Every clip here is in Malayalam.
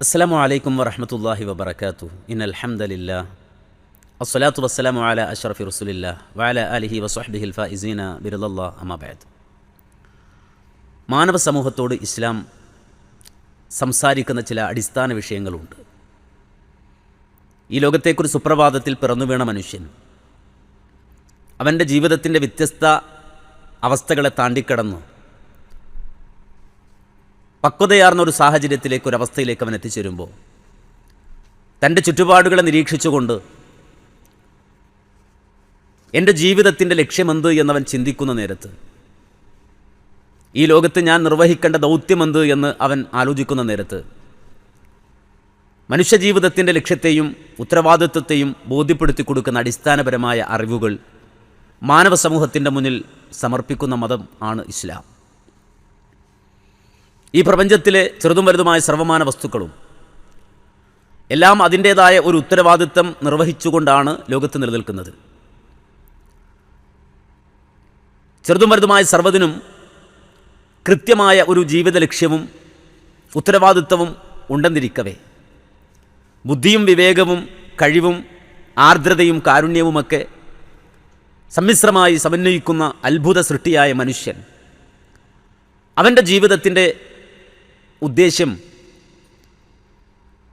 അസ്സാം വലൈക്കും വറഹമത്തല്ലാഹി വബർക്കാത്തു ഇൻ അൽഹംദലില്ല അസ്സലാത്തു വസ്സലാമു അല അഷറഫി റസുലില്ല. വഅല അലിഹി വസ്ഹബിഹിൽ ഫൈസീന ബിരുദല്ലാ അമാബാദ് മാനവ സമൂഹത്തോട് ഇസ്ലാം സംസാരിക്കുന്ന ചില അടിസ്ഥാന വിഷയങ്ങളുണ്ട്. ഈ ലോകത്തേക്കൊരു സുപ്രഭാതത്തിൽ പിറന്നു വീണ മനുഷ്യൻ അവന്റെ ജീവിതത്തിന്റെ വ്യത്യസ്ത അവസ്ഥകളെ താണ്ടിക്കടന്നു പക്വതയാർന്ന ഒരു സാഹചര്യത്തിലേക്ക് ഒരു അവസ്ഥയിലേക്ക് അവൻ എത്തിച്ചേരുമ്പോൾ തന്റെ ചുറ്റുപാടുകളെ നിരീക്ഷിച്ചുകൊണ്ട് എന്റെ ജീവിതത്തിന്റെ ലക്ഷ്യമെന്ത് എന്നവൻ ചിന്തിക്കുന്ന നേരത്ത് ഈ ലോകത്ത് ഞാൻ നിർവഹിക്കേണ്ട ദൗത്യമെന്ത് എന്ന് അവൻ ആലോചിക്കുന്ന നേരത്ത് മനുഷ്യജീവിതത്തിന്റെ ലക്ഷ്യത്തെയും ഉത്തരവാദിത്വത്തെയും ബോധ്യപ്പെടുത്തി കൊടുക്കുന്ന അടിസ്ഥാനപരമായ അറിവുകൾ മാനവ സമൂഹത്തിന്റെ മുന്നിൽ സമർപ്പിക്കുന്ന മതം ആണ് ഇസ്ലാം. ഈ പ്രപഞ്ചത്തിലെ ചെറുതും വലുതുമായ സർവമാന വസ്തുക്കളും എല്ലാം അതിന്റേതായ ഒരു ഉത്തരവാദിത്തം നിർവഹിച്ചുകൊണ്ടാണ് ലോകത്ത് നിലനിൽക്കുന്നത്. ചെറുതും വലുതുമായ സർവതിനും കൃത്യമായ ഒരു ജീവിത ലക്ഷ്യവും ഉത്തരവാദിത്വവും ഉണ്ടെന്നിരിക്കവേ. ബുദ്ധിയും വിവേകവും കഴിവും ആർദ്രതയും കാരുണ്യവുമൊക്കെ സമ്മിശ്രമായി സമന്വയിക്കുന്ന അത്ഭുത സൃഷ്ടിയായ മനുഷ്യൻ അവന്റെ ജീവിതത്തിന്റെ ഉദ്ദേശ്യം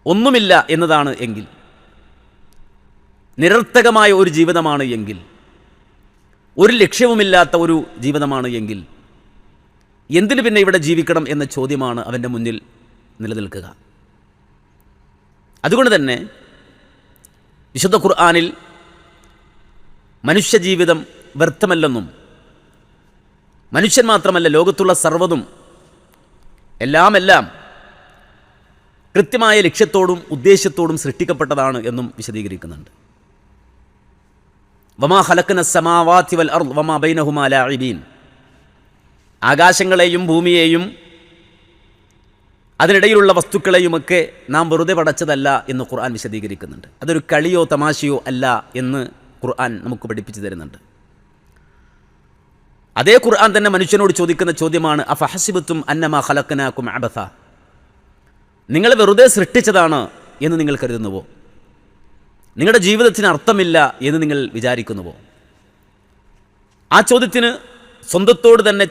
ഒന്നുമില്ല എന്നതാണ് എങ്കിൽ നിരർത്ഥകമായ ഒരു ജീവിതമാണ് എങ്കിൽ ഒരു ലക്ഷ്യവുമില്ലാത്ത ഒരു ജീവിതമാണ് എങ്കിൽ എന്തിനു പിന്നെ ഇവിടെ ജീവിക്കണം എന്ന ചോദ്യമാണ് അവന്റെ മുന്നിൽ നിലനിൽക്കുക. അതുകൊണ്ട് തന്നെ വിശുദ്ധ ഖുർആാനിൽ മനുഷ്യജീവിതം വ്യർത്ഥമല്ലെന്നും മനുഷ്യൻ മാത്രമല്ല ലോകത്തുള്ള സർവതും എല്ലാം എല്ലാം കൃത്യമായ ലക്ഷ്യത്തോടും ഉദ്ദേശ്യത്തോടും സൃഷ്ടിക്കപ്പെട്ടതാണ് എന്നും വിശദീകരിക്കുന്നുണ്ട്. വമാ ഹലക്കന സമാവാത്തി വൽ അർ വമാ ബൈനഹുമാ ആകാശങ്ങളെയും ഭൂമിയെയും അതിനിടയിലുള്ള വസ്തുക്കളെയുമൊക്കെ നാം വെറുതെ പടച്ചതല്ല എന്ന് ഖുർആൻ വിശദീകരിക്കുന്നുണ്ട്. അതൊരു കളിയോ തമാശയോ അല്ല എന്ന് ഖുർആൻ നമുക്ക് പഠിപ്പിച്ചു തരുന്നുണ്ട്. അതേ ഖുർആൻ തന്നെ മനുഷ്യനോട് ചോദിക്കുന്ന ചോദ്യമാണ് അഫഹസിബത്തും അന്നമ ഖലക്കനാക്കും അബഥ? നിങ്ങൾ വെറുതെ സൃഷ്ടിച്ചതാണ് എന്ന് നിങ്ങൾ കരുതുന്നുവോ? നിങ്ങളുടെ ജീവിതത്തിന് അർത്ഥമില്ല എന്ന് നിങ്ങൾ വിചാരിക്കുന്നുവോ? ആ ചോദ്യത്തിന് സ്വന്തത്തോട് തന്നെ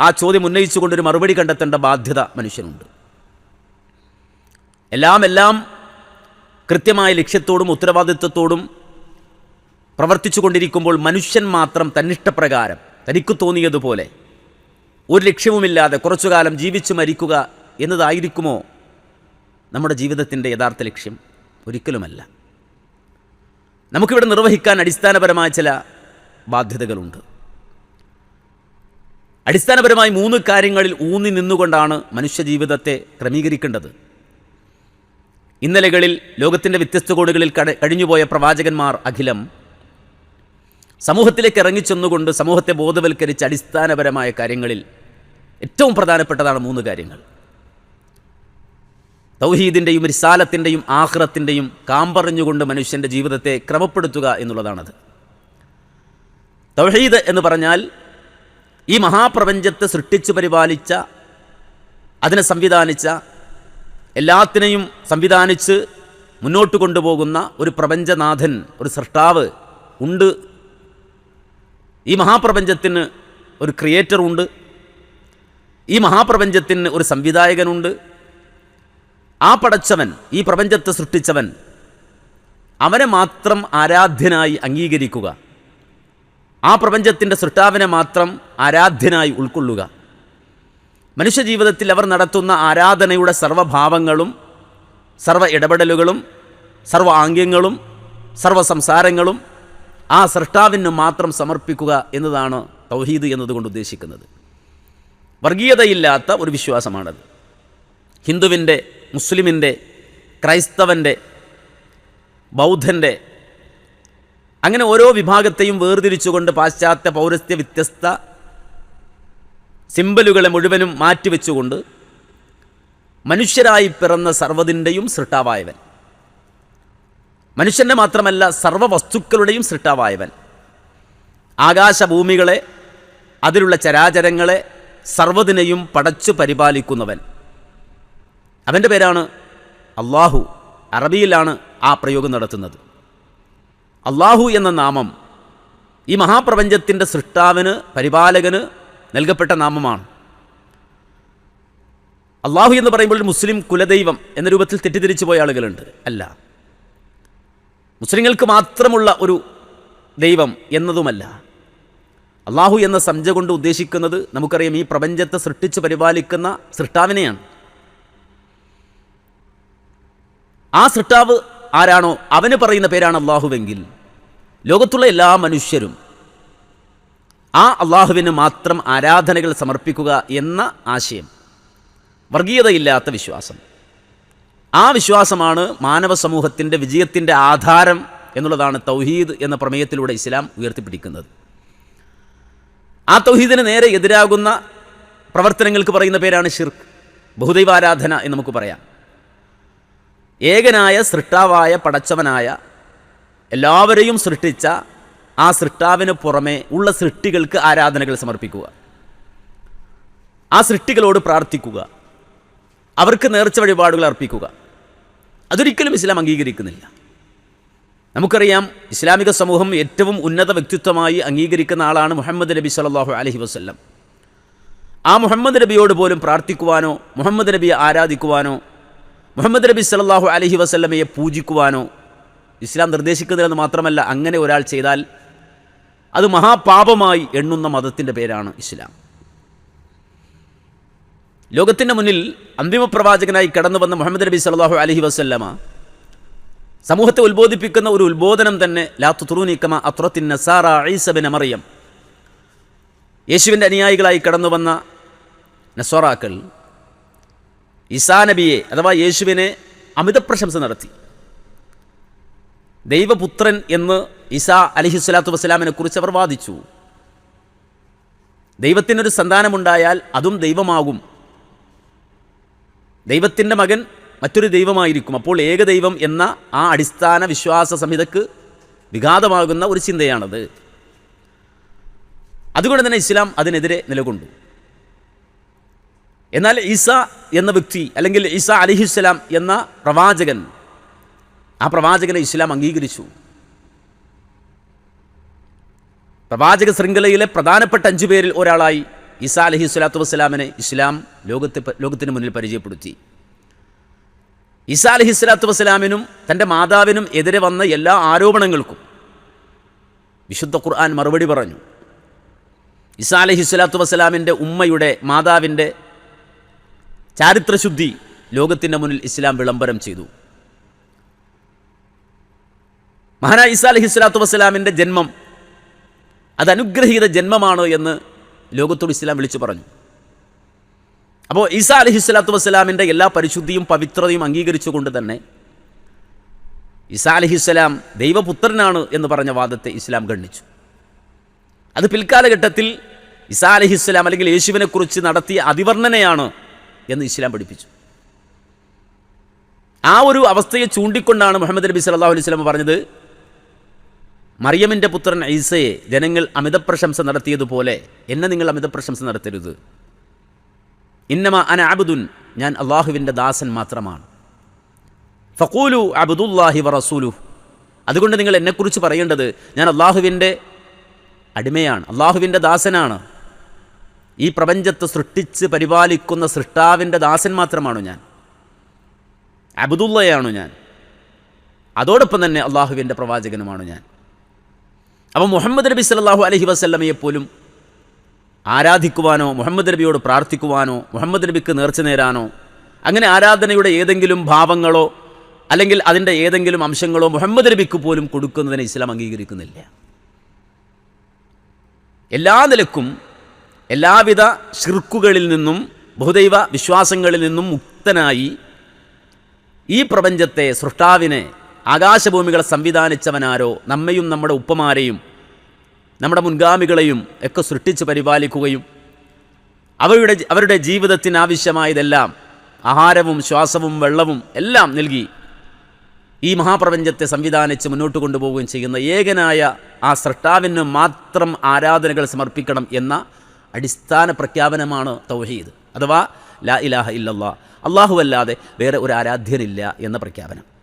ആ ചോദ്യം ഉന്നയിച്ചുകൊണ്ടൊരു മറുപടി കണ്ടെത്തേണ്ട ബാധ്യത മനുഷ്യനുണ്ട്. എല്ലാം എല്ലാം കൃത്യമായ ലക്ഷ്യത്തോടും ഉത്തരവാദിത്വത്തോടും പ്രവർത്തിച്ചു കൊണ്ടിരിക്കുമ്പോൾ മനുഷ്യൻ മാത്രം തന്നിഷ്ടപ്രകാരം തനിക്ക് തോന്നിയതുപോലെ. ഒരു ലക്ഷ്യവുമില്ലാതെ കുറച്ചു കാലം ജീവിച്ചു മരിക്കുക എന്നതായിരിക്കുമോ നമ്മുടെ ജീവിതത്തിന്റെ യഥാർത്ഥ ലക്ഷ്യം? ഒരിക്കലുമല്ല. നമുക്കിവിടെ നിർവഹിക്കാൻ അടിസ്ഥാനപരമായ ചില ബാധ്യതകളുണ്ട്. അടിസ്ഥാനപരമായി മൂന്ന് കാര്യങ്ങളിൽ ഊന്നി നിന്നുകൊണ്ടാണ് മനുഷ്യജീവിതത്തെ ക്രമീകരിക്കേണ്ടത്. ഇന്നലകളിൽ ലോകത്തിന്റെ വ്യത്യസ്ത കോടുകളിൽ കട കഴിഞ്ഞുപോയ പ്രവാചകന്മാർ അഖിലം സമൂഹത്തിലേക്ക് ഇറങ്ങിച്ചെന്നുകൊണ്ട് സമൂഹത്തെ ബോധവൽക്കരിച്ച് അടിസ്ഥാനപരമായ കാര്യങ്ങളിൽ ഏറ്റവും പ്രധാനപ്പെട്ടതാണ് മൂന്ന് കാര്യങ്ങൾ. തൗഹീദിന്റെയും റിസാലത്തിന്റെയും ആഹ്റത്തിന്റെയും കാമ്പറഞ്ഞുകൊണ്ട് മനുഷ്യന്റെ ജീവിതത്തെ ക്രമപ്പെടുത്തുക എന്നുള്ളതാണത്. തൗഹീദ് എന്ന് പറഞ്ഞാൽ ഈ മഹാപ്രപഞ്ചത്തെ സൃഷ്ടിച്ചു പരിപാലിച്ച അതിനെ സംവിധാനിച്ച എല്ലാത്തിനെയും സംവിധാനിച്ച് മുന്നോട്ട് കൊണ്ടുപോകുന്ന ഒരു പ്രപഞ്ചനാഥൻ ഒരു സൃഷ്ടാവ് ഉണ്ട് ഈ മഹാപ്രപഞ്ചത്തിന് ഒരു ക്രിയേറ്റർ ഉണ്ട്. ഈ മഹാപ്രപഞ്ചത്തിന് ഒരു സംവിധായകനുണ്ട്. ആ പടച്ചവൻ ഈ പ്രപഞ്ചത്തെ സൃഷ്ടിച്ചവൻ അവനെ മാത്രം ആരാധ്യനായി അംഗീകരിക്കുക. ആ പ്രപഞ്ചത്തിന്റെ സൃഷ്ടാവിനെ മാത്രം ആരാധ്യനായി ഉൾക്കൊള്ളുക. മനുഷ്യജീവിതത്തിൽ അവർ നടത്തുന്ന ആരാധനയുടെ സർവഭാവങ്ങളും സർവ ഇടപെടലുകളും സർവ ആംഗ്യങ്ങളും സർവ സംസാരങ്ങളും ആ സൃഷ്ടാവിന് മാത്രം സമർപ്പിക്കുക എന്നതാണ് തൗഹീദ് എന്നതുകൊണ്ട് ഉദ്ദേശിക്കുന്നത്. വർഗീയതയില്ലാത്ത ഒരു വിശ്വാസമാണത്. ഹിന്ദുവിന്റെ മുസ്ലിമിന്റെ ക്രൈസ്തവന്റെ ബൗദ്ധന്റെ അങ്ങനെ ഓരോ വിഭാഗത്തെയും വേർതിരിച്ചുകൊണ്ട് പാശ്ചാത്യ പൗരസ്ത്യ വ്യത്യസ്ത സിമ്പലുകളെ മുഴുവനും മാറ്റിവെച്ചുകൊണ്ട് മനുഷ്യരായി പിറന്ന സർവതിന്റെയും സൃഷ്ടാവായവൻ. മനുഷ്യന്റെ മാത്രമല്ല സർവ വസ്തുക്കളുടെയും സൃഷ്ടാവായവൻ. ആകാശഭൂമികളെ അതിലുള്ള ചരാചരങ്ങളെ സർവതിനെയും പടച്ചു പരിപാലിക്കുന്നവൻ. അവന്റെ പേരാണ് അള്ളാഹു അറബിയിലാണ് ആ പ്രയോഗം നടത്തുന്നത്. അള്ളാഹു എന്ന നാമം ഈ മഹാപ്രപഞ്ചത്തിന്റെ സൃഷ്ടാവിന് പരിപാലകന് നൽകപ്പെട്ട നാമമാണ്. അള്ളാഹു എന്ന് പറയുമ്പോൾ മുസ്ലിം കുലദൈവം എന്ന രൂപത്തിൽ തെറ്റിദ്ധരിച്ചു പോയ ആളുകളുണ്ട്. അല്ല. മുസ്ലിങ്ങൾക്ക് മാത്രമുള്ള ഒരു ദൈവം എന്നതുമല്ല. അള്ളാഹു എന്ന സംജ കൊണ്ട് ഉദ്ദേശിക്കുന്നത് നമുക്കറിയാം ഈ പ്രപഞ്ചത്തെ സൃഷ്ടിച്ച് പരിപാലിക്കുന്ന സൃഷ്ടാവിനെയാണ്. ആ സൃഷ്ടാവ് ആരാണോ അവന് പറയുന്ന പേരാണ് അള്ളാഹുവെങ്കിൽ ലോകത്തുള്ള എല്ലാ മനുഷ്യരും ആ അള്ളാഹുവിന് മാത്രം ആരാധനകൾ സമർപ്പിക്കുക എന്ന ആശയം. വർഗീയതയില്ലാത്ത വിശ്വാസം. ആ വിശ്വാസമാണ് മാനവ സമൂഹത്തിന്റെ വിജയത്തിന്റെ ആധാരം എന്നുള്ളതാണ് തൗഹീദ് എന്ന പ്രമേയത്തിലൂടെ ഇസ്ലാം ഉയർത്തിപ്പിടിക്കുന്നത്. ആ തൗഹീദിന് നേരെ എതിരാകുന്ന പ്രവർത്തനങ്ങൾക്ക് പറയുന്ന പേരാണ് ഷിർക്ക് ബഹുദൈവാരാധന എന്ന് നമുക്ക് പറയാം. ഏകനായ സൃഷ്ടാവായ പടച്ചവനായ എല്ലാവരെയും സൃഷ്ടിച്ച ആ സൃഷ്ടാവിന് പുറമെ ഉള്ള സൃഷ്ടികൾക്ക് ആരാധനകൾ സമർപ്പിക്കുക. ആ സൃഷ്ടികളോട് പ്രാർത്ഥിക്കുക. അവർക്ക് നേർച്ച വഴിപാടുകൾ അർപ്പിക്കുക. അതൊരിക്കലും ഇസ്ലാം അംഗീകരിക്കുന്നില്ല. നമുക്കറിയാം ഇസ്ലാമിക സമൂഹം ഏറ്റവും ഉന്നത വ്യക്തിത്വമായി അംഗീകരിക്കുന്ന ആളാണ് മുഹമ്മദ് നബി സല്ലാഹു അലഹി വസ്ല്ലം. ആ മുഹമ്മദ് നബിയോട് പോലും പ്രാർത്ഥിക്കുവാനോ മുഹമ്മദ് നബിയെ ആരാധിക്കുവാനോ മുഹമ്മദ് നബി സല്ലാഹു അലഹി വസ്ല്ലമയെ പൂജിക്കുവാനോ ഇസ്ലാം നിർദ്ദേശിക്കുന്നില്ലെന്ന് മാത്രമല്ല അങ്ങനെ ഒരാൾ ചെയ്താൽ അത് മഹാപാപമായി എണ്ണുന്ന മതത്തിന്റെ പേരാണ് ഇസ്ലാം. ലോകത്തിന്റെ മുന്നിൽ അന്തിമ പ്രവാചകനായി കടന്നു വന്ന മുഹമ്മദ് നബി സല്ലാഹു അലഹി വസ്ല്ലമ സമൂഹത്തെ ഉത്ബോധിപ്പിക്കുന്ന ഒരു ഉത്ബോധനം തന്നെ ലാത്തു തുറൂനിക്കമ അത്രത്തിൻ നസാറ ഐസബിൻ അമറിയം യേശുവിന്റെ അനുയായികളായി കടന്നു വന്ന നസോറാക്കൾ ഇസാ നബിയെ അഥവാ യേശുവിനെ അമിത പ്രശംസ നടത്തി. ദൈവപുത്രൻ എന്ന് ഇസാ അലിഹി സ്വലാത്തു വസ്സലാമിനെ കുറിച്ച് അവർ വാദിച്ചു. ദൈവത്തിനൊരു സന്താനമുണ്ടായാൽ അതും ദൈവമാകും. ദൈവത്തിന്റെ മകൻ മറ്റൊരു ദൈവമായിരിക്കും. അപ്പോൾ ഏകദൈവം എന്ന ആ അടിസ്ഥാന വിശ്വാസ സംഹിതക്ക് വിഘാതമാകുന്ന ഒരു ചിന്തയാണത്. അതുകൊണ്ട് തന്നെ ഇസ്ലാം അതിനെതിരെ നിലകൊണ്ടു. എന്നാൽ ഈസ എന്ന വ്യക്തി അല്ലെങ്കിൽ ഈസ അലിഹിസ്സലാം എന്ന പ്രവാചകൻ ആ പ്രവാചകനെ ഇസ്ലാം അംഗീകരിച്ചു. പ്രവാചക ശൃംഖലയിലെ പ്രധാനപ്പെട്ട അഞ്ചു പേരിൽ ഒരാളായി ഈസാ അലഹി സ്വലാത്തു വസ്സലാമിനെ ഇസ്ലാം ലോകത്തെ ലോകത്തിന് മുന്നിൽ പരിചയപ്പെടുത്തി. ഈസാ അലഹി സ്വലാത്തു വസ്സലാമിനും തന്റെ മാതാവിനും എതിരെ വന്ന എല്ലാ ആരോപണങ്ങൾക്കും വിശുദ്ധ ഖുർആൻ മറുപടി പറഞ്ഞു. ഇസാ അലഹി സ്വലാത്തു വസ്സലാമിന്റെ ഉമ്മയുടെ മാതാവിന്റെ ചാരിത്രശുദ്ധി ലോകത്തിന്റെ മുന്നിൽ ഇസ്ലാം വിളംബരം ചെയ്തു. മഹാനായ ഇസാ അലഹി സ്വലാത്തു വസ്സലാമിന്റെ ജന്മം അത് അനുഗ്രഹീത ജന്മമാണ് എന്ന് ലോകത്തോട് ഇസ്ലാം വിളിച്ചു പറഞ്ഞു. അപ്പോൾ ഈസാ അലഹി സ്വലാത്തു വസ്സലാമിന്റെ എല്ലാ പരിശുദ്ധിയും പവിത്രതയും അംഗീകരിച്ചുകൊണ്ട് തന്നെ ഈസാ അലഹിസ്സലാം ദൈവപുത്രനാണ് എന്ന് പറഞ്ഞ വാദത്തെ ഇസ്ലാം ഗണ്ണിച്ചു അത് പിൽക്കാലഘട്ടത്തിൽ ഇസാ അലഹിസ്സലാം അല്ലെങ്കിൽ യേശുവിനെക്കുറിച്ച് നടത്തിയ അതിവർണനയാണ് എന്ന് ഇസ്ലാം പഠിപ്പിച്ചു. ആ ഒരു അവസ്ഥയെ ചൂണ്ടിക്കൊണ്ടാണ് മുഹമ്മദ് നബി സല്ലാഹു അലൈഹി സ്വലം പറഞ്ഞത് മറിയമിന്റെ പുത്രൻ ഈസയെ ജനങ്ങൾ അമിതപ്രശംസ നടത്തിയതുപോലെ എന്നെ നിങ്ങൾ അമിതപ്രശംസ നടത്തരുത്. ഇന്നമ അന അബുദുൻ ഞാൻ അള്ളാഹുവിന്റെ ദാസൻ മാത്രമാണ്. ഫക്കൂലു അബുദുല്ലാഹി വ റസൂലു അതുകൊണ്ട് നിങ്ങൾ എന്നെക്കുറിച്ച് പറയേണ്ടത് ഞാൻ അള്ളാഹുവിന്റെ അടിമയാണ് അള്ളാഹുവിന്റെ ദാസനാണ്. ഈ പ്രപഞ്ചത്തെ സൃഷ്ടിച്ച് പരിപാലിക്കുന്ന സൃഷ്ടാവിന്റെ ദാസൻ മാത്രമാണ് ഞാൻ. അബുദുള്ളയാണു ഞാൻ. അതോടൊപ്പം തന്നെ അള്ളാഹുവിന്റെ പ്രവാചകനുമാണ് ഞാൻ. അപ്പോൾ മുഹമ്മദ് നബി സല്ലാഹു അലഹി വസ്ല്ലമയെ പോലും ആരാധിക്കുവാനോ മുഹമ്മദ് നബിയോട് പ്രാർത്ഥിക്കുവാനോ മുഹമ്മദ് നബിക്ക് നേർച്ച നേരാനോ അങ്ങനെ ആരാധനയുടെ ഏതെങ്കിലും ഭാവങ്ങളോ അല്ലെങ്കിൽ അതിന്റെ ഏതെങ്കിലും അംശങ്ങളോ മുഹമ്മദ് നബിക്ക് പോലും കൊടുക്കുന്നതിനെ ഇസ്ലാം അംഗീകരിക്കുന്നില്ല. എല്ലാ നിലക്കും എല്ലാവിധ ഷിർക്കുകളിൽ നിന്നും ബഹുദൈവ വിശ്വാസങ്ങളിൽ നിന്നും മുക്തനായി ഈ പ്രപഞ്ചത്തെ സൃഷ്ടാവിനെ ആകാശഭൂമികളെ സംവിധാനിച്ചവനാരോ നമ്മയും നമ്മുടെ ഉപ്പമാരെയും നമ്മുടെ മുൻഗാമികളെയും ഒക്കെ സൃഷ്ടിച്ച് പരിപാലിക്കുകയും അവരുടെ അവരുടെ ജീവിതത്തിന് ആവശ്യമായതെല്ലാം ആഹാരവും ശ്വാസവും വെള്ളവും എല്ലാം നൽകി ഈ മഹാപ്രപഞ്ചത്തെ സംവിധാനിച്ച് മുന്നോട്ട് കൊണ്ടുപോവുകയും ചെയ്യുന്ന ഏകനായ ആ സൃഷ്ടാവിന് മാത്രം ആരാധനകൾ സമർപ്പിക്കണം എന്ന അടിസ്ഥാന പ്രഖ്യാപനമാണ് തൗഹീദ്. അഥവാ ലാ ഇലാഹ ഇല്ലല്ലാ. അള്ളാഹുവല്ലാതെ വേറെ ഒരു ആരാധ്യനില്ല എന്ന പ്രഖ്യാപനം.